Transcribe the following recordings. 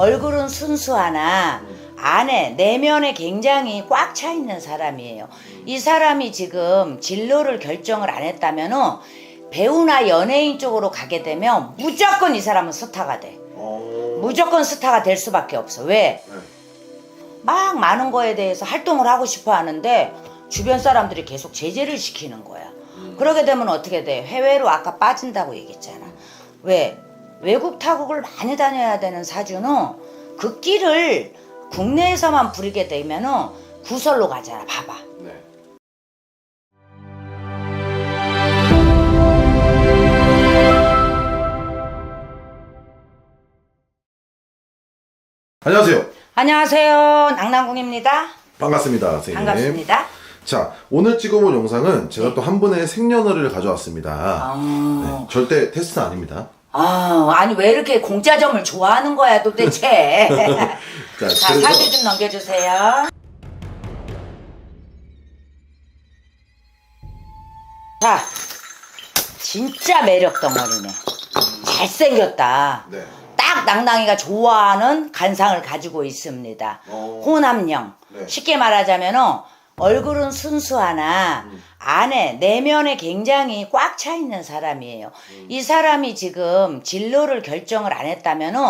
얼굴은 순수하나 안에 내면에 굉장히 꽉 차 있는 사람이에요. 이 사람이 지금 진로를 결정을 안 했다면은 배우나 연예인 쪽으로 가게 되면 무조건 이 사람은 스타가 돼. 어. 무조건 스타가 될 수밖에 없어. 왜? 네. 막 많은 거에 대해서 활동을 하고 싶어 하는데 주변 사람들이 계속 제재를 시키는 거야. 그러게 되면 어떻게 돼? 해외로 아까 빠진다고 얘기했잖아. 왜? 외국 타국을 많이 다녀야 되는 사주는 그 끼를 국내에서만 부리게 되면은 구설로 가잖아. 봐봐. 네. 안녕하세요. 안녕하세요. 낭낭궁입니다. 반갑습니다, 선생님. 반갑습니다. 자, 오늘 찍어본 영상은 제가 또 한 분의 생년월일을 가져왔습니다. 아, 네, 절대 테스트는 아닙니다. 아, 아니 왜 이렇게 공짜점을 좋아하는 거야 도대체? 자, 자, 그래서 사주 좀 넘겨주세요. 자, 진짜 매력 덩어리네. 잘생겼다. 네. 딱 낭낭이가 좋아하는 간상을 가지고 있습니다. 어. 호남형. 네. 쉽게 말하자면은 얼굴은 순수하나 음. 안에 내면에 굉장히 꽉 차 있는 사람이에요. 음. 이 사람이 지금 진로를 결정을 안 했다면은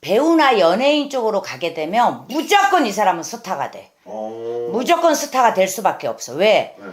배우나 연예인 쪽으로 가게 되면 무조건 이 사람은 스타가 돼. 어. 무조건 스타가 될 수밖에 없어. 왜? 네.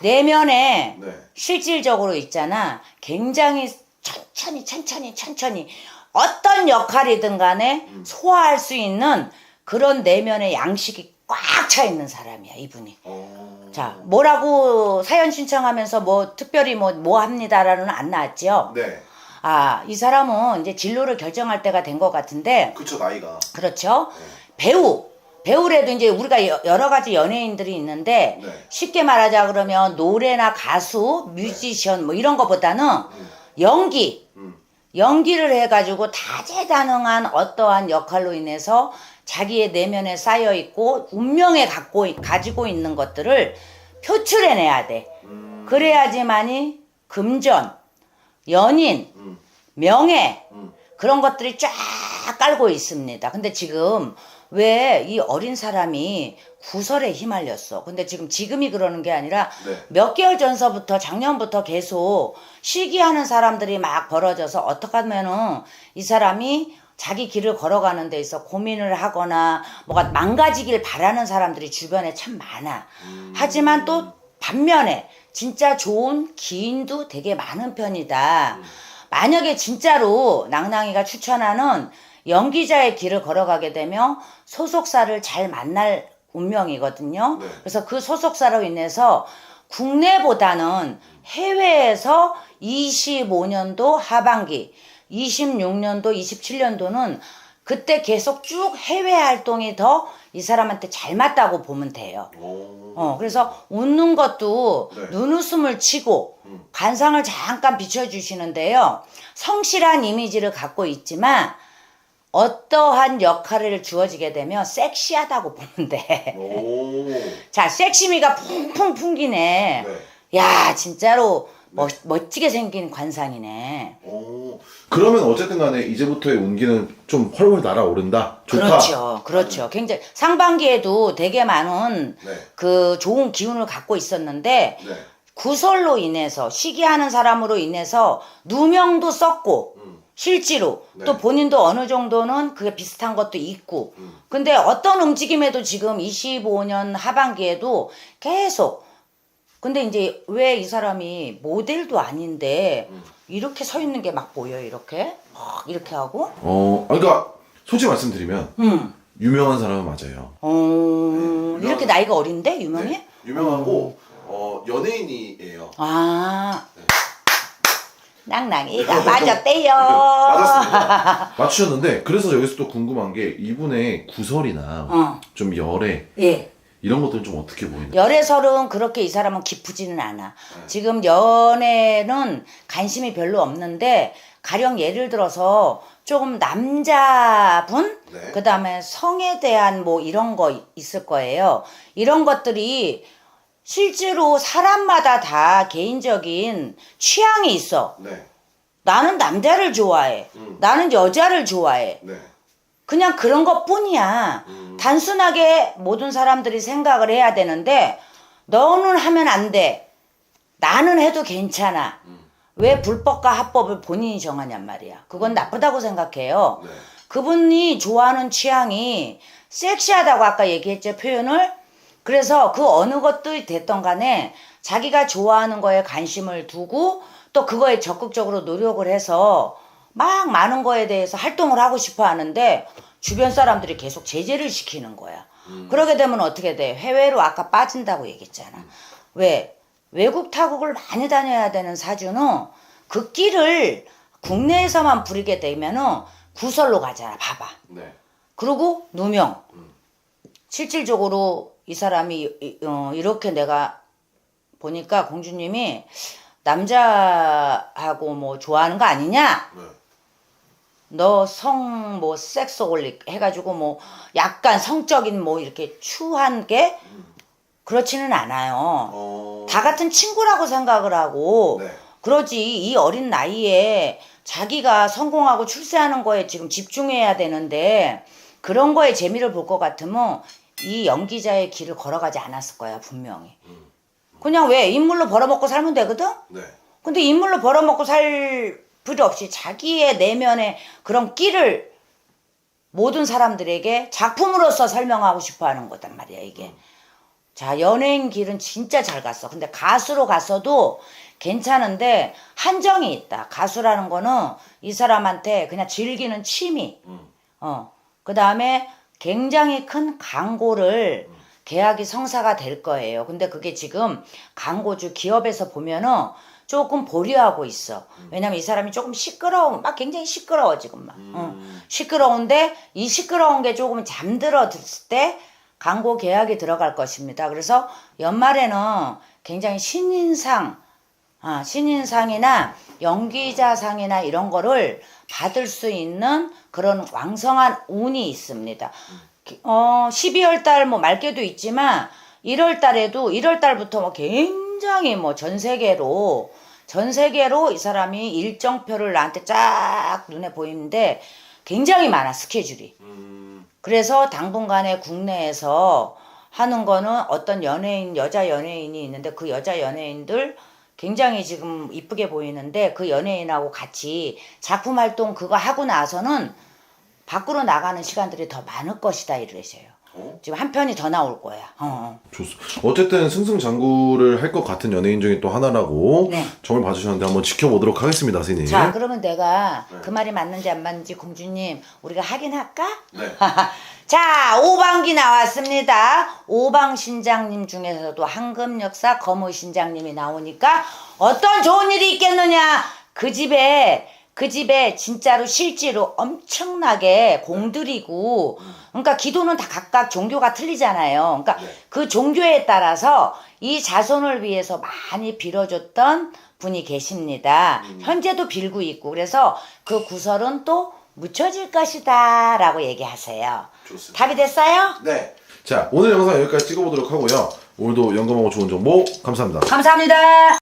내면에 네. 실질적으로 있잖아. 굉장히 천천히 천천히 천천히 어떤 역할이든 간에 음. 소화할 수 있는 그런 내면의 양식이 꽉 차 있는 사람이야, 이분이. 어. 자, 뭐라고 사연 신청하면서 뭐 특별히 뭐, 뭐 합니다라는 안 나왔죠? 네. 아, 이 사람은 이제 진로를 결정할 때가 된 것 같은데, 그쵸, 나이가. 그렇죠? 네. 배우. 배우래도 이제 우리가 여- 여러 가지 연예인들이 있는데, 네. 쉽게 말하자 그러면 노래나 가수, 뮤지션 뭐 이런 거보다는 음. 연기, 음. 연기를 해가지고 다재다능한 어떠한 역할로 인해서 자기의 내면에 쌓여 있고 운명에 갖고 있- 가지고 있는 것들을 표출해내야 돼. 음. 그래야지만이 금전, 연인, 음. 명예 음. 그런 것들이 쫙 깔고 있습니다. 근데 지금 왜 이 어린 사람이 구설에 휘말렸어. 근데 지금 지금이 그러는 게 아니라 네. 몇 개월 전서부터 작년부터 계속 시기하는 사람들이 막 벌어져서 어떻게 하면은 이 사람이 자기 길을 걸어가는 데 있어 고민을 하거나 뭐가 망가지길 바라는 사람들이 주변에 참 많아. 하지만 또 반면에 진짜 좋은 기인도 되게 많은 편이다. 만약에 진짜로 낭낭이가 추천하는 연기자의 길을 걸어가게 되면 소속사를 잘 만날 운명이거든요. 네. 그래서 그 소속사로 인해서 국내보다는 해외에서 25년도 하반기, 26년도, 27년도는 그때 계속 쭉 해외 활동이 더 이 사람한테 잘 맞다고 보면 돼요. 오. 어, 그래서 웃는 것도 네. 눈웃음을 치고 음. 관상을 잠깐 비춰주시는데요. 성실한 이미지를 갖고 있지만 어떠한 역할을 주어지게 되면 섹시하다고 돼. 오. 자, 섹시미가 풍풍 풍기네. 네. 야, 진짜로 멋, 멋지게 생긴 관상이네. 오. 그러면 어쨌든 간에 이제부터의 운기는 좀 훨훨 날아오른다. 좋다. 그렇죠. 그렇죠. 굉장히 상반기에도 되게 많은 네. 그 좋은 기운을 갖고 있었는데 네. 구설로 인해서 시기하는 사람으로 인해서 누명도 썼고 음. 실제로 네. 또 본인도 어느 정도는 그게 비슷한 것도 있고 음. 근데 어떤 움직임에도 지금 25년 하반기에도 계속 근데 이제 왜 이 사람이 모델도 아닌데 음. 이렇게 서 있는 게 막 보여 이렇게 막 이렇게 하고 어, 아, 그러니까 솔직히 말씀드리면 음. 유명한 사람은 맞아요. 어, 네, 이렇게 유명한- 나이가 어린데 유명해? 네. 유명하고 어, 연예인이에요. 아 네. 낭낭이가 맞았대요. 맞았습니다. 맞추셨는데 그래서 여기서 또 궁금한 게 이분의 구설이나 어. 좀 열애 예. 이런 것들은 좀 어떻게 보이나요? 열애설은 그렇게 이 사람은 기쁘지는 않아. 네. 지금 연애는 관심이 별로 없는데 가령 예를 들어서 조금 남자분 네. 그다음에 성에 대한 뭐 이런 거 있을 거예요. 이런 것들이 실제로 사람마다 다 개인적인 취향이 있어. 네. 나는 남자를 좋아해. 음. 나는 여자를 좋아해. 네. 그냥 그런 것 뿐이야. 단순하게 모든 사람들이 생각을 해야 되는데, 너는 하면 안 돼. 나는 해도 괜찮아. 왜 불법과 합법을 본인이 정하냔 말이야. 그건 나쁘다고 생각해요. 네. 그분이 좋아하는 취향이 섹시하다고 아까 얘기했죠, 표현을. 그래서 그 어느 것도 됐던 간에 자기가 좋아하는 거에 관심을 두고 또 그거에 적극적으로 노력을 해서 막 많은 거에 대해서 활동을 하고 싶어 하는데 주변 사람들이 계속 제재를 시키는 거야. 그러게 되면 어떻게 돼? 해외로 아까 빠진다고 얘기했잖아. 왜? 외국 타국을 많이 다녀야 되는 사주는 그 끼를 국내에서만 부리게 되면은 구설로 가잖아. 봐봐. 네. 그리고 누명. 실질적으로 이 사람이 이- 어, 이렇게 내가 보니까 공주님이 남자하고 뭐 좋아하는 거 아니냐? 네. 너성 뭐 섹스홀릭 해가지고 뭐 약간 성적인 뭐 이렇게 추한 게 그렇지는 않아요. 어. 다 같은 친구라고 생각을 하고 네. 그러지 이 어린 나이에 자기가 성공하고 출세하는 거에 지금 집중해야 되는데 그런 거에 재미를 볼 것 같으면 이 연기자의 길을 걸어가지 않았을 거야 분명히 그냥 왜 인물로 벌어먹고 살면 되거든 네. 근데 인물로 벌어먹고 살 필요 없이 자기의 내면의 그런 끼를 모든 사람들에게 작품으로서 설명하고 싶어 하는 거단 말이야 이게 자, 연예인 길은 진짜 잘 갔어. 근데 가수로 갔어도 괜찮은데 한정이 있다. 가수라는 거는 이 사람한테 그냥 즐기는 취미. 어. 그 다음에 굉장히 큰 광고를 계약이 성사가 될 거예요. 근데 그게 지금 광고주 기업에서 보면은 조금 보류하고 있어. 왜냐면 이 사람이 조금 시끄러워. 막 굉장히 시끄러워, 지금 막. 어. 시끄러운데 이 시끄러운 게 조금 잠들어들 때 광고 계약이 들어갈 것입니다. 그래서 연말에는 굉장히 신인상, 아, 신인상이나 연기자상이나 이런 거를 받을 수 있는 그런 왕성한 운이 있습니다. 기- 어, 12월 달 뭐 말게도 있지만 1월 달에도 1월 달부터 뭐 굉장히 뭐 전 세계로 전 세계로 이 사람이 일정표를 나한테 쫙 눈에 보이는데 굉장히 많아 스케줄이. 음. 그래서 당분간에 국내에서 하는 거는 어떤 연예인, 여자 연예인이 있는데 그 여자 연예인들 굉장히 지금 이쁘게 보이는데 그 연예인하고 같이 작품 활동 그거 하고 나서는 밖으로 나가는 시간들이 더 많을 것이다 이러세요. 어? 지금 한 편이 더 나올 거야. 어, 어. 좋습니다. 어쨌든 승승장구를 할 것 같은 연예인 중에 또 하나라고 네. 점을 봐주셨는데 한번 지켜보도록 하겠습니다, 선생님. 자, 그러면 내가 네. 그 말이 맞는지 안 맞는지 공주님 우리가 확인할까? 네. 자, 오방기 나왔습니다. 오방 신장님 중에서도 황금 역사 거무 신장님이 나오니까 어떤 좋은 일이 있겠느냐? 그 집에 그 집에 진짜로 실제로 엄청나게 공들이고 그러니까 기도는 다 각각 종교가 틀리잖아요. 그러니까 네. 그 종교에 따라서 이 자손을 위해서 많이 빌어줬던 분이 계십니다. 현재도 빌고 있고 그래서 그 구설은 또 묻혀질 것이다라고 얘기하세요. 좋습니다. 답이 됐어요? 네. 자, 오늘 영상 여기까지 찍어보도록 하고요. 오늘도 연금하고 좋은 정보 감사합니다. 감사합니다.